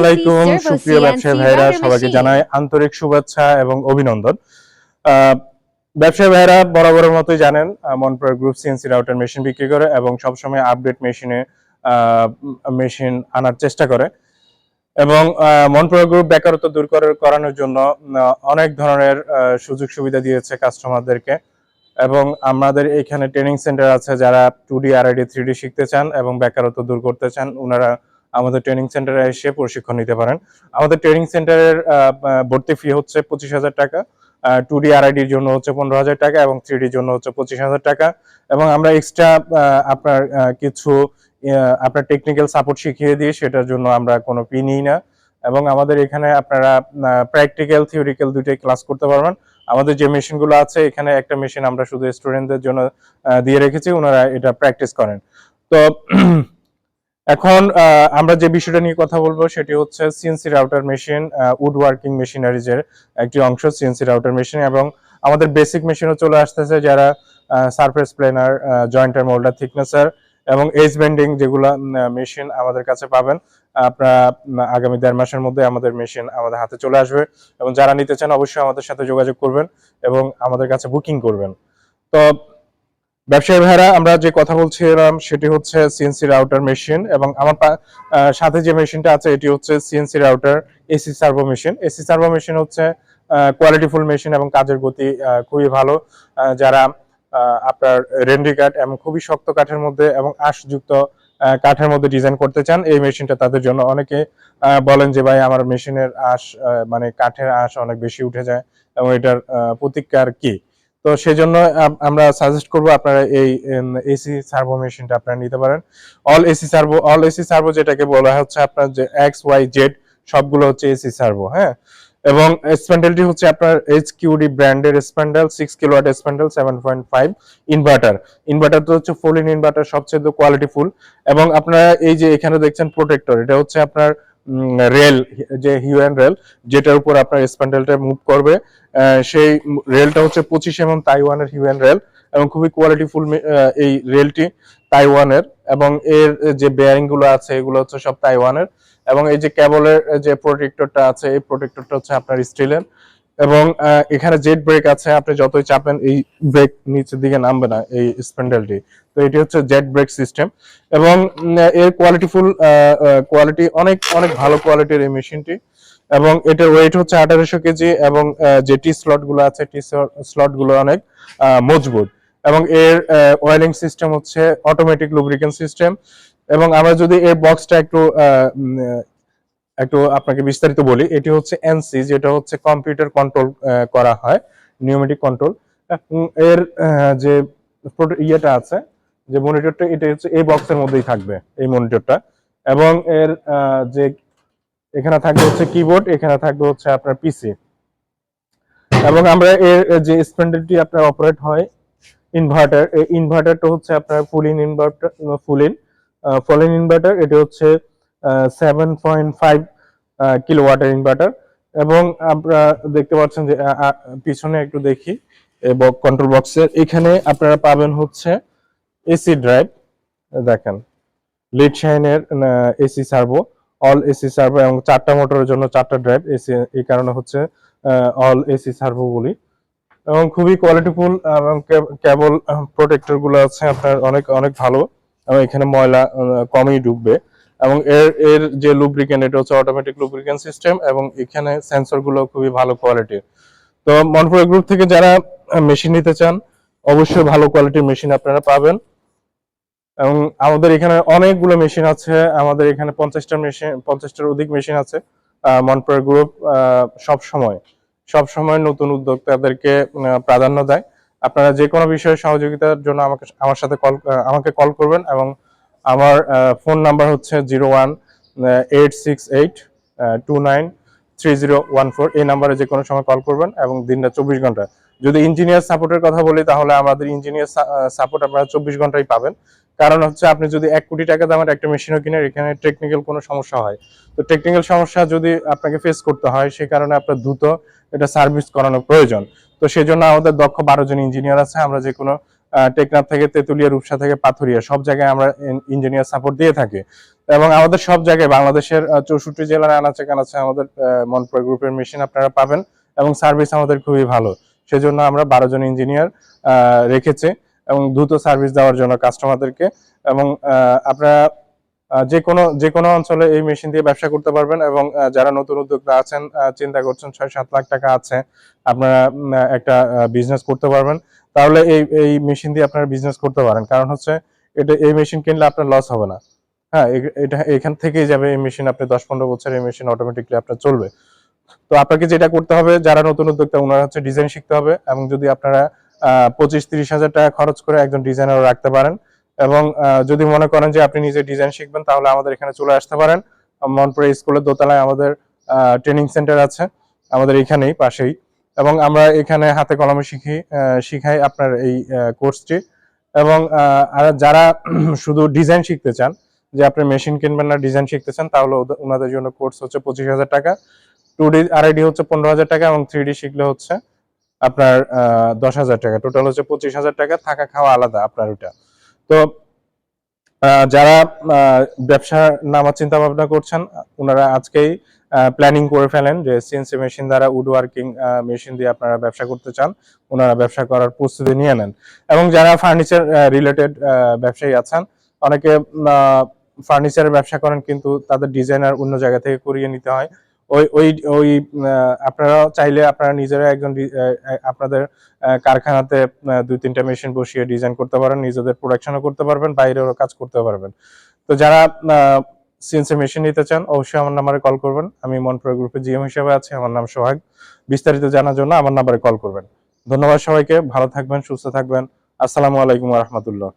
আলাইকুম সুপ্রিয় ব্যবসায়ী ভাইরা সবাইকে জানাই আন্তরিক শুভেচ্ছা এবং অভিনন্দন। ব্যবসায়ী ভাইরা বরাবরের মতোই জানেন গ্রুপ সিএনসি রাউটার মেশিন বিক্রি করে এবং সবসময় আপডেট মেশিনে মেশিন আনার চেষ্টা করে। এবং গ্রুপ বেকারত্ব দূর করে- করানোর জন্য অনেক ধরনের সুযোগ সুবিধা দিয়েছে কাস্টমারদেরকে এবং আমাদের এখানে ট্রেনিং সেন্টার আছে যারা টু ডি আর আইডি থ্রি ডি শিখতে চান এবং বেকারত্ব দূর করতে চান ওনারা আমাদের ট্রেনিং সেন্টারে এসে প্রশিক্ষণ নিতে পারেন। আমাদের ট্রেনিং সেন্টারের ভর্তি ফি হচ্ছে পঁচিশ হাজার টাকা। টু ডি আর আইডির জন্য হচ্ছে পনেরো হাজার টাকা এবং থ্রি ডির জন্য হচ্ছে পঁচিশ হাজার টাকা। এবং আমরা এক্সট্রা আপনার কিছু আপনার টেকনিক্যাল সাপোর্ট শিখিয়ে দিই সেটার জন্য আমরা কোনো ফি নিই না। এবং আমাদের এখানে আপনারা প্র্যাকটিক্যাল থিওরিক্যাল দুইটাই ক্লাস করতে পারবেন। আমাদের যে মেশিনগুলো আছে, এখানে একটা মেশিন আমরা শুধু স্টুডেন্টদের জন্য দিয়ে রেখেছি। ওনারা এটা প্র্যাকটিস করেন। তো এখন আমরা যে বিষয়টা নিয়ে কথা বলব সেটি হচ্ছে CNC router machine wood working মেশিনারিজের একটি অংশ সিএনসি রাউটার মেশিন এবং আমাদের বেসিক মেশিনও চলে আসতেছে যারা surface planer jointer moulder thicknesser এবং এজ বেন্ডিং যেগুলো মেশিন আমাদের কাছে পাবেন। আপনারা আগামী দেড় মাসের মধ্যে আমাদের মেশিন আমাদের হাতে চলে আসবে এবং যারা নিতে চান অবশ্যই আমাদের সাথে যোগাযোগ করবেন এবং আমাদের কাছে বুকিং করবেন। তো ব্যবসায়ী ভাইরা আমরা যে কথা বলছিলাম সেটি হচ্ছে সিএনসি রাউটার মেশিন এবং আমার সাথে যে মেশিনটা আছে, এটি হচ্ছে CNC router AC servo machine AC servo machine হচ্ছে কোয়ালিটিফুল মেশিন এবং কাজের গতি খুবই ভালো। যারা আপনার রেন্ডি কাঠ এবং খুবই শক্ত কাঠের মধ্যে এবং আঁশযুক্ত কাঠের মধ্যে ডিজাইন করতে চান, এই মেশিনটা তাদের জন্য। অনেকে বলেন যে, ভাই, আমার মেশিনের আঁশ মানে কাঠের আঁশ অনেক বেশি উঠে যায় এবং এটার প্রতিকার কি? তো সেই জন্য আমরা সাজেস্ট করব আপনারা এই এসি সার্ভো মেশিনটা আপনারা নিতে পারেন। All AC servo all AC servo যেটাকে বলা হচ্ছে আপনার যে এক্স ওয়াই জেড সবগুলো হচ্ছে এসি সার্ভো হ্যাঁ? এবং স্প্যান্ডেলটি হচ্ছে আপনার এইচ কিউডি ব্র্যান্ডের spindle six kilowatt spindle seven point five inverter inverter তো হচ্ছে ফুল ইন ইনভার্টার সবচেয়ে কোয়ালিটি ফুল এবং আপনারা এই যে এখানে দেখছেন প্রোটেক্টর এটা হচ্ছে আপনার রেল যে হিউএন রেল যেটার উপর আপনার স্প্যান্ডেলটা মুভ করবে সেই রেলটা হচ্ছে পঁচিশ এমএম তাইওয়ানের হিউএন রেল এবং খুবই কোয়ালিটিফুল এই রেলটি তাইওয়ানের এবং এর যে বেয়ারিংগুলো আছে, এগুলো হচ্ছে সব তাইওয়ানের এবং এই যে কেবলের যে প্রোটেক্টরটা আছে, এই প্রোটেক্টরটা হচ্ছে আপনার স্টিলের এবং এখানে জেট ব্রেক আছে, আপনি যতই চাপেন, এই ব্রেক নিচের দিকে নামবে না, এই স্প্যান্ডেলটি। তো এটি হচ্ছে জেট ব্রেক সিস্টেম এবং এর কোয়ালিটিফুল কোয়ালিটি অনেক অনেক ভালো কোয়ালিটির এই মেশিনটি এবং এটার ওয়েট হচ্ছে আঠারোশো কেজি এবং যে টি স্লটগুলো আছে, টি স্লটগুলো অনেক মজবুত এবং এর ওয়েলিং সিস্টেম হচ্ছে অটোমেটিক লুব্রিকেন্ট সিস্টেম এবং আমরা যদি এর বক্সটা একটু একটু আপনাকে বিস্তারিত বলি, এটি হচ্ছে এনসি যেটা হচ্ছে কম্পিউটার কন্ট্রোল করা হয় নিউমেটিক কন্ট্রোল এর যে ইয়েটা আছে, যে মনিটরটা এটা হচ্ছে এই বক্সের মধ্যেই থাকবে, এই মনিটরটা এবং এর যে এখানে থাকবে হচ্ছে কিবোর্ড এখানে থাকবে হচ্ছে আপনার পিসি এবং আমরা এর যে স্প্যান্ডেলটি আপনার অপারেট হয় ইনভার্টার এই ইনভার্টারটা হচ্ছে আপনার full in inverter full in full in inverter এটা হচ্ছে সেভেন পয়েন্ট ফাইভ কিলোওয়াটের ইনভার্টার এবং আপনারা দেখতে পাচ্ছেন যে পিছনে একটু দেখি কন্ট্রোল বক্সের এখানে আপনারা পাবেন হচ্ছে এসি ড্রাইভ দেখেন। লিড শাইনের AC servo all AC servo এবং চারটা মোটরের জন্য চারটা ড্রাইভ এসি এই কারণে হচ্ছে অল এসি সার্ভো বলি। এবং খুবই কোয়ালিটিফুল এবং কেবল প্রোটেক্টরগুলো আছে আপনার অনেক অনেক ভালো। এবং এখানে ময়লা কমই ঢুকবে। এবং এর এর যে লুব্রিকেন্ট এটা হচ্ছে অটোমেটিক লুব্রিকেন্ট সিস্টেম এবং এখানে সেন্সরগুলো খুবই ভালো কোয়ালিটির তো মনপুরা গ্রুপ থেকে যারা মেশিন নিতে চান, অবশ্যই ভালো কোয়ালিটির মেশিন আপনারা পাবেন। এবং আমাদের এখানে অনেকগুলো মেশিন আছে, আমাদের এখানে পঞ্চাশটা মেশিন পঞ্চাশটার অধিক মেশিন আছে মনপুরা গ্রুপ সব সময়। সব সময় নতুন উদ্যোক্তাদেরকে প্রাধান্য দেয়। আপনারা যে কোনো বিষয়ে সহযোগিতার জন্য আমাকে, আমার সাথে কল আমাকে কল করবেন এবং আমার ফোন নাম্বার হচ্ছে zero one eight six eight two nine three zero one four এই নাম্বারে যে কোনো সময় কল করবেন এবং দিনটা চব্বিশ ঘণ্টা। যদি ইঞ্জিনিয়ার সাপোর্টের কথা বলি, তাহলে আমাদের ইঞ্জিনিয়ার সাপোর্ট আপনারা চব্বিশ ঘন্টাই পাবেন। কারণ হচ্ছে আপনি যদি এক কোটি টাকা দামের একটা মেশিনও কিনেন, এখানে টেকনিক্যাল কোনো সমস্যা হয়। তো টেকনিক্যাল সমস্যা যদি আপনাকে ফেস করতে হয় সেই কারণে আপনার দ্রুত এটা সার্ভিস করানো প্রয়োজন। তো সেই জন্য আমাদের দক্ষ বারো জন ইঞ্জিনিয়ার আছে, আমরা যে কোনো টেকনাফ থেকে, তেতুলিয়া, রূপসা থেকে, পাথুরিয়া, সব জায়গায় আমরা ইঞ্জিনিয়ার সাপোর্ট দিয়ে থাকি। এবং আমাদের সব জায়গায়, বাংলাদেশের চৌষট্টি জেলার আনাচে কানাচে আমাদের মনপ্রয় গ্রুপের মেশিন আপনারা পাবেন এবং সার্ভিস আমাদের খুবই ভালো। সেজন্য আমরা বারো জন ইঞ্জিনিয়ার রেখেছি এবং দ্রুত সার্ভিস দেওয়ার জন্য কাস্টমারদেরকে এবং আপনারা যে কোনো যে কোনো অঞ্চলে এই মেশিন দিয়ে ব্যবসা করতে পারবেন এবং যারা নতুন উদ্যোক্তা আছেন চিন্তা করছেন ছয় সাত লাখ টাকা আছে, আপনারা একটা বিজনেস করতে পারবেন। তাহলে এই এই মেশিন দিয়ে আপনারা বিজনেস করতে পারেন। কারণ হচ্ছে এটা, এই মেশিন কিনলে আপনার লস হবে না। হ্যাঁ এটা, এখান থেকেই যাবে এই মেশিন আপনি দশ পনেরো বছর এই মেশিন অটোমেটিকলি আপনার চলবে। তো আপনাকে যেটা করতে হবে, যারা নতুন উদ্যোক্তা, ওনারা হচ্ছে ডিজাইন শিখতে হবে এবং যদি আপনারা পঁচিশ তিরিশ হাজার টাকা খরচ করে একজন ডিজাইনার রাখতে পারেন এবং যদি মনে করেন যে আপনি নিজে ডিজাইন শিখবেন, তাহলে আমাদের এখানে চলে আসতে পারেন। মনপুরে স্কুলের দোতলায় আমাদের ট্রেনিং সেন্টার আছে। আমাদের এখানেই পাশেই। এবং আমরা এখানে হাতে কলমে শিখি শিখাই আপনার এই কোর্সটি। এবং যারা শুধু ডিজাইন শিখতে চান যে আপনি মেশিন কিনবেন না ডিজাইন শিখতে চান তাহলে ওনাদের জন্য কোর্স হচ্ছে পঁচিশ হাজার টাকা। টু ডি আর ডি হচ্ছে পনেরো হাজার টাকা এবং থ্রি ডি শিখলে হচ্ছে আপনার দশ হাজার টাকা। টোটাল হচ্ছে পঁচিশ হাজার টাকা থাকা খাওয়া আলাদা আপনার ওটা। তো যারা আহ, ব্যবসা নামার চিন্তা ভাবনা করছেন ওনারা আজকেই প্ল্যানিং করে ফেলেন যে সিএনসি মেশিন দ্বারা উড ওয়ার্কিং মেশিন দিয়ে আপনারা ব্যবসা করতে চান, ওনারা ব্যবসা করার প্রস্তুতি নিয়ে নেন। এবং যারা ফার্নিচার রিলেটেড ব্যবসায়ী আছেন, অনেকে ফার্নিচারের ব্যবসা করেন কিন্তু তাদের ডিজাইনার অন্য জায়গা থেকে করিয়ে নিতে হয়। ওই ওই ওই আপনারা চাইলে আপনারা নিজেরা একজন আপনাদের কারখানাতে দুই তিনটা মেশিন বসিয়ে ডিজাইন করতে পারেন, নিজেদের প্রোডাকশনও করতে পারবেন বাইরেও কাজ করতে পারবেন। তো যারা সিএনসি মেশিন নিতে চান, অবশ্যই আমার নাম্বারে কল করবেন। আমি মনপ্রয় গ্রুপে জিএম হিসেবে আছি, আমার নাম সোহাগ। বিস্তারিত জানার জন্য আমার নাম্বারে কল করবেন। ধন্যবাদ সবাইকে, ভালো থাকবেন, সুস্থ থাকবেন। আসসালামু আলাইকুম রহমতুল্লাহ।